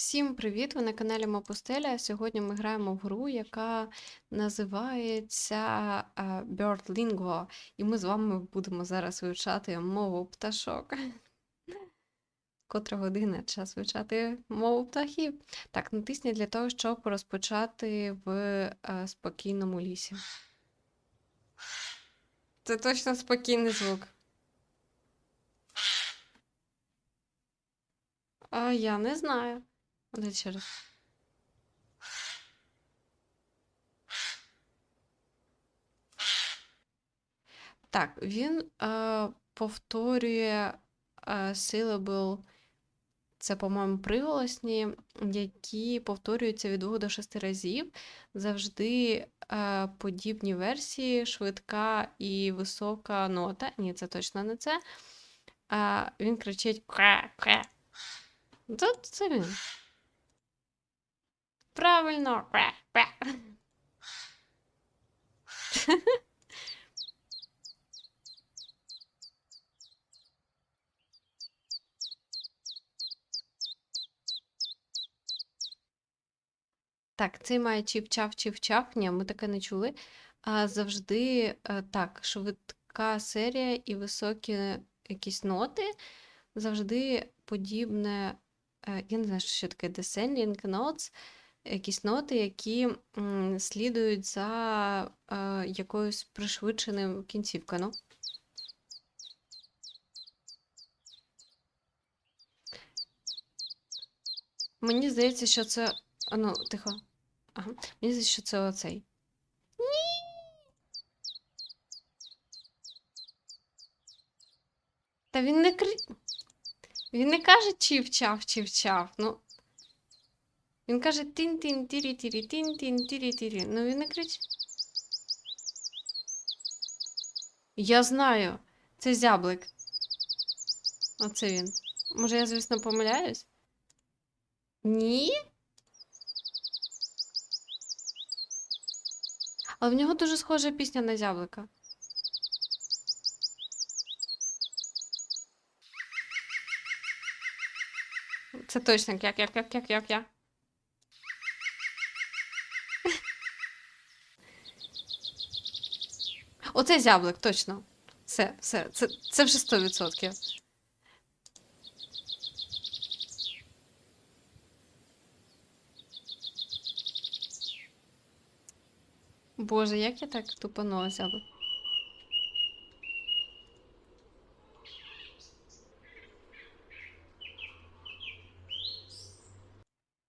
Всім привіт! Ви на каналі Мапустеля. Сьогодні ми граємо в гру, яка називається е, Bird І ми з вами будемо зараз вивчати мову пташок. Котра година час вивчати мову птахів. Так, натисніть для того, щоб розпочати в е, спокійному лісі. Це точно спокійний звук. А я не знаю. Ще раз. Так, він е, повторює е, syllable, це, по-моєму, приголосні, які повторюються від 2 до 6 разів. Завжди е, подібні версії, швидка і висока нота. Ні, це точно не це. Е, він кричить кре-кре. Це він. Правильно. Так, цей має чіп-чав, чіп-чав. Ні, ми таке не чули. А завжди е, так, швидка серія і високі якісь ноти. Завжди подібне. е, Я не знаю, що таке descending notes, якісь ноти, які слідують за е, якоюсь пришвидшеним кінцівкою. Ну. Мені здається, що це. А ну, тихо. Ага. Мені здається, що це оцей. Та він не кри... Він не каже чів-чав, чів-чав. Ну. Він каже тін-тін, тірі-тірі, тін-тін, тірі-тірі. Ну він не кричить. Я знаю. Це зяблик. Оце він. Може, я, звісно, помиляюсь? Ні? Але в нього дуже схожа пісня на зяблика. Це точно як, як, як, як, як, як. Оце зяблик, точно. Все, все, це, це вже 100%. Боже, як я так тупанула зяблик.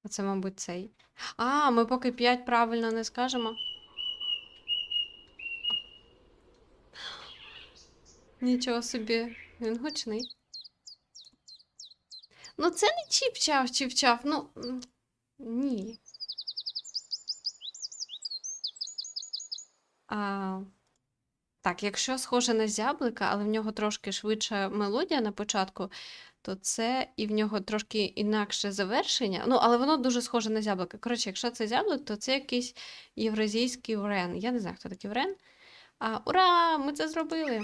Оце, мабуть, цей. А, ми поки 5 правильно не скажемо. Нічого собі, він гучний. Ну, це не чіп-чав, чіп-чав. Ну, ні. А, так, якщо схоже на зяблика, але в нього трошки швидша мелодія на початку, то це і в нього трошки інакше завершення. Ну, але воно дуже схоже на зяблика. Коротше, якщо це зяблик, то це якийсь євразійський врен. Я не знаю, хто такий врен. А, ура! Ми це зробили!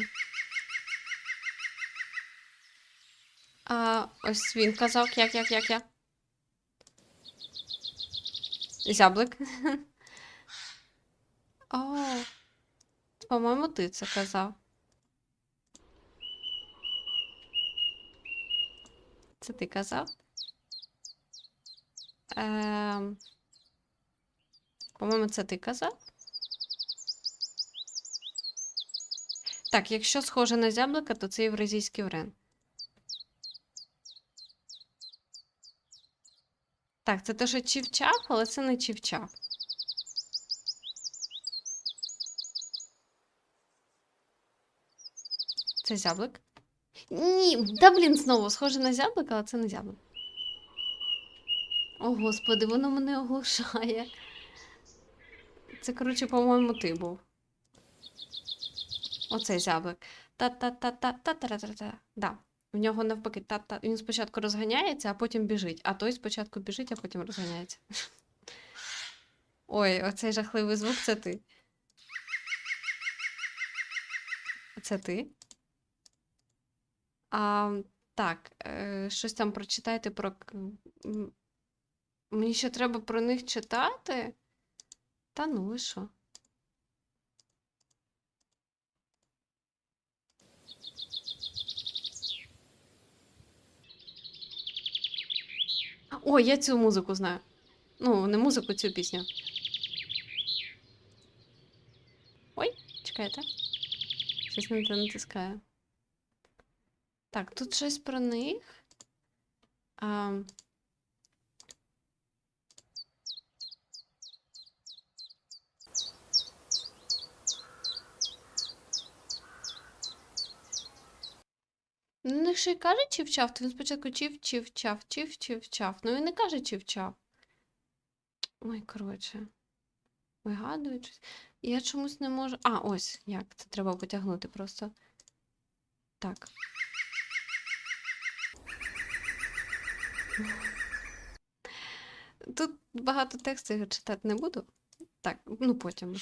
А, ось він казав, як, як, як, як. Зяблик. О, по-моєму, ти це казав. Це ти казав? Ем... По-моєму, це ти казав? Так, якщо схоже на зяблика, то це євразійський врен. Так, це те, що чівчав, але це не чівчав. Це зяблик? Ні, да блін, знову схоже на зяблик, але це не зяблик. О, господи, воно мене оглушає. Це, коротше, по-моєму, ти був. Оцей зяблик. Та-та-та-та-та-та-та-та. Да. В нього навпаки, та-та. Він спочатку розганяється, а потім біжить. А той спочатку біжить, а потім розганяється. Ой, оцей жахливий звук це ти. Це ти? А, так, е, щось там прочитайте про. Мені ще треба про них читати? Та ну ви що? О, я цю музику знаю. Ну, не музику, цю пісню. Ой, чекайте. Щось не те натискаю. Так, тут щось про них. А... Ну, якщо й каже чівчав, то він спочатку чів, чівчав, чів, чівчав. Ну і не каже чівчав. Ой, коротше. Вигадують щось. Я чомусь не можу. А, ось як. Це треба потягнути просто. Так. Тут багато тексту я читати не буду. Так, ну потім.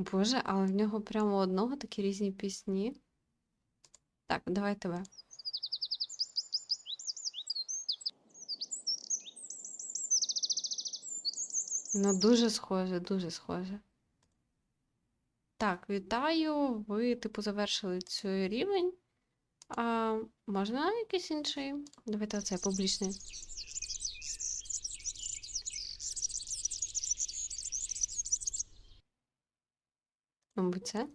Боже, але в нього прямо одного такі різні пісні. Так, давай тебе. Ну, дуже схоже, дуже схоже. Так, вітаю. Ви, типу, завершили цей рівень. А, можна якийсь інший? Давайте оцей публічний. Мабуть, це.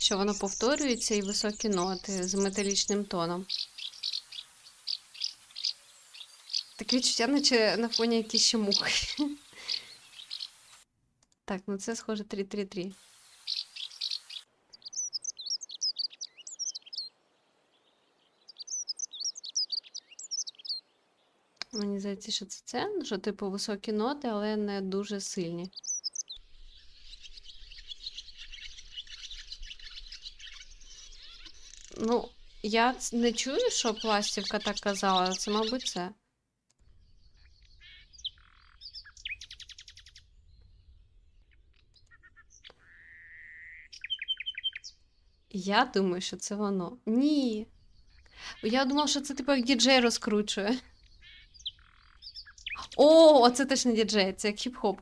Що воно повторюється і високі ноти з металічним тоном. Таке відчуття, наче на фоні якісь ще мухи. Так, ну це схоже 3-3-3. Мені здається, що це це, що типу високі ноти, але не дуже сильні. Ну, я не чую, що пластівка так казала, це, мабуть, це. Я думаю, що це воно. Ні. Я думав, що це типу як діджей розкручує. О, оце теж не діджей, це як хіп-хоп.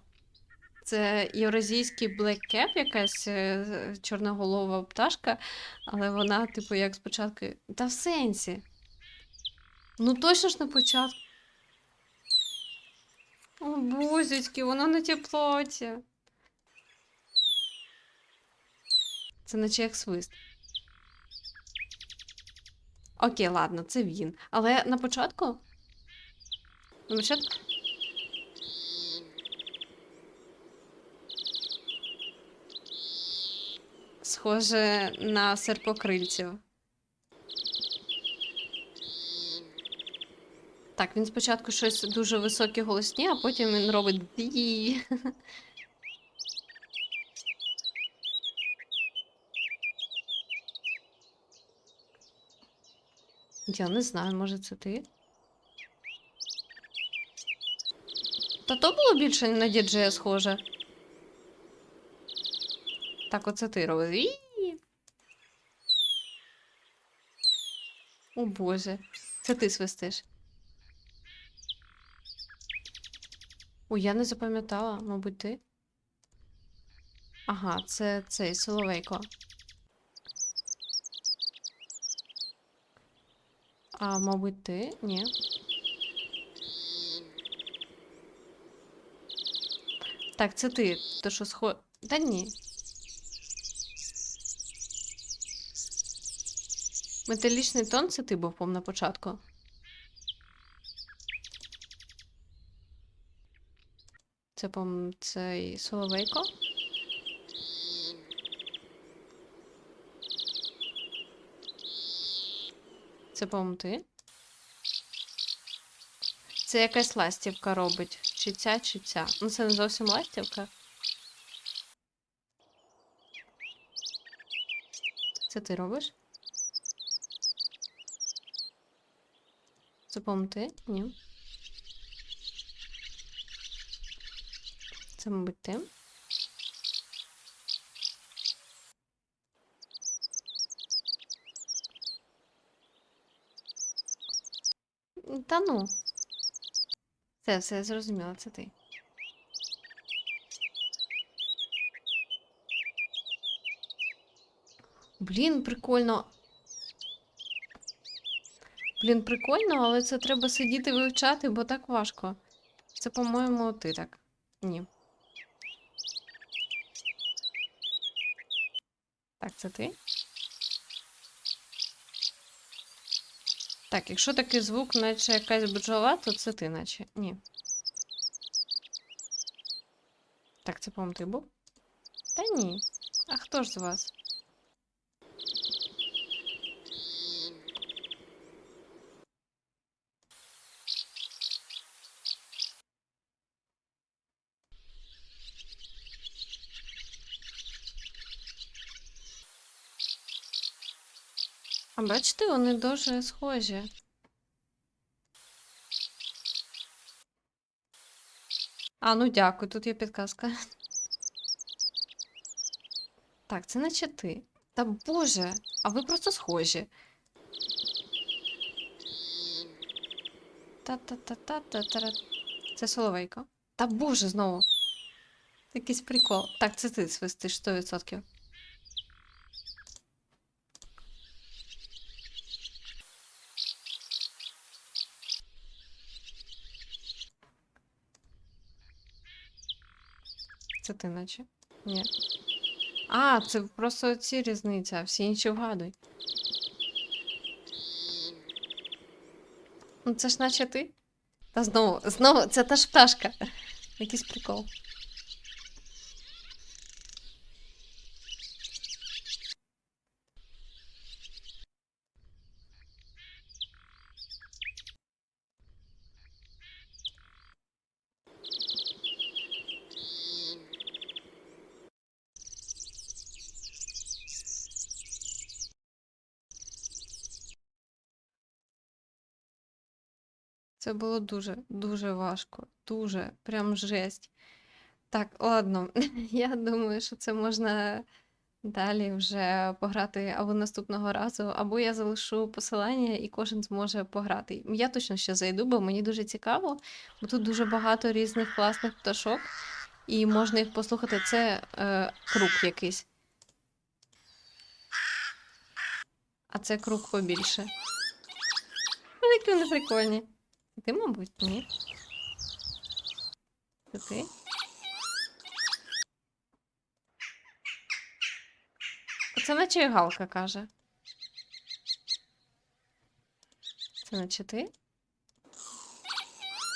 Це євразійський Cap, якась е, чорноголова пташка, але вона, типу, як спочатку. Та в сенсі. Ну точно ж на початку. О, бузечки, воно на ті плоті. Це наче як свист. Окей, ладно, це він. Але на початку. На початку. Схоже на серпокрильців. Так, він спочатку щось дуже високі голосні, а потім він робить ді. Я не знаю, може це ти? Та то було більше на діджея схоже. Так, оце ти робив. Ві! О Боже, це ти свистиш. Ой, я не запам'ятала, мабуть, ти. Ага, це цей Соловейко. А, мабуть, ти? Ні. Так, це ти. То що схо. Та ні. Металічний тон це ти був, пом на початку. Це, пом, цей Соловейко. Це, по-моєму, ти? Це якась ластівка робить. Чи ця, чи ця. Ну, це не зовсім ластівка. Це ти робиш? Це, по-моєму, ти? Ні. Це, мабуть, ти. Та ну. Все, все, я зрозуміла, це ти. Блін, прикольно. Блін, прикольно, але це треба сидіти вивчати, бо так важко. Це, по-моєму, ти так. Ні. Так, це ти? Так, якщо такий звук, наче якась бджола, то це ти, наче. Ні. Так, це, по-моєму, ти був? Та ні. А хто ж з вас? Бачите, вони дуже схожі. А, ну дякую, тут є підказка. Так, це наче ти. Та боже, а ви просто схожі. Та-та-та-та-та-та. Це Соловейко. Та боже, знову. Якийсь прикол. Так, це ти свистиш 100%. Це ти наче? Ні. А, це просто ці різниця, всі інші вгадуй. Ну це ж наче ти? Та знову, знову, це та ж пташка. Якийсь прикол. Це було дуже, дуже важко. Дуже, прям жесть. Так, ладно. Я думаю, що це можна далі вже пограти або наступного разу, або я залишу посилання і кожен зможе пограти. Я точно ще зайду, бо мені дуже цікаво, бо тут дуже багато різних класних пташок, і можна їх послухати. Це е, круг якийсь. А це круг побільше. Вони прикольні. Ти, мабуть, ні. Це ти? Це наче Галка каже. Це наче ти?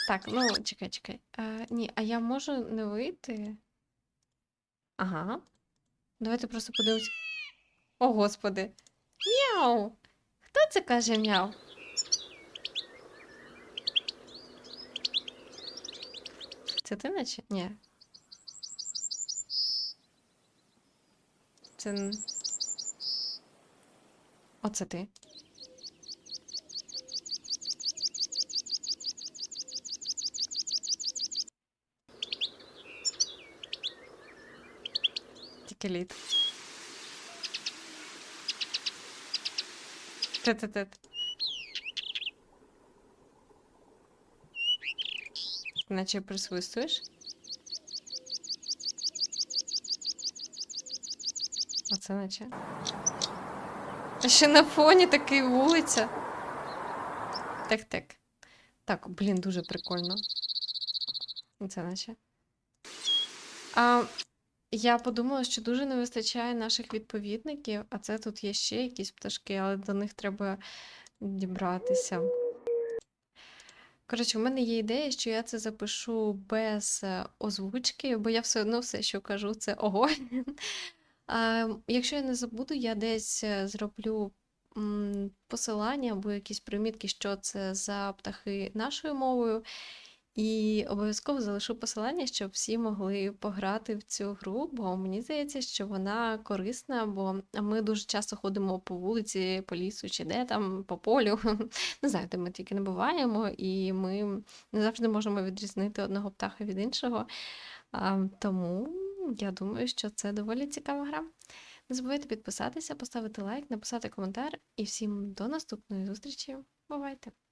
Так, ну, чекай, чекай. Е, ні, а я можу не вийти? Ага. Давайте просто подивимось. О, господи. Мяу! Хто це каже мяу? Це ти наче? Ні. Це. Оце ти. Тільки лід. Тет-тет-тет. Наче присвистуєш? Оце наче. А ще на фоні такий вулиця. Так, так. Так, блін, дуже прикольно. Це наче. А, я подумала, що дуже не вистачає наших відповідників, а це тут є ще якісь пташки, але до них треба дібратися. Коротше, в мене є ідея, що я це запишу без е, озвучки, бо я все одно все, що кажу, це ого. А, якщо я не забуду, я десь е, зроблю посилання або якісь примітки, що це за птахи нашою мовою. І обов'язково залишу посилання, щоб всі могли пограти в цю гру, бо мені здається, що вона корисна, бо ми дуже часто ходимо по вулиці, по лісу чи де там, по полю. Не знаю, де ми тільки не буваємо, і ми не завжди можемо відрізнити одного птаха від іншого. Тому я думаю, що це доволі цікава гра. Не забувайте підписатися, поставити лайк, написати коментар і всім до наступної зустрічі. Бувайте!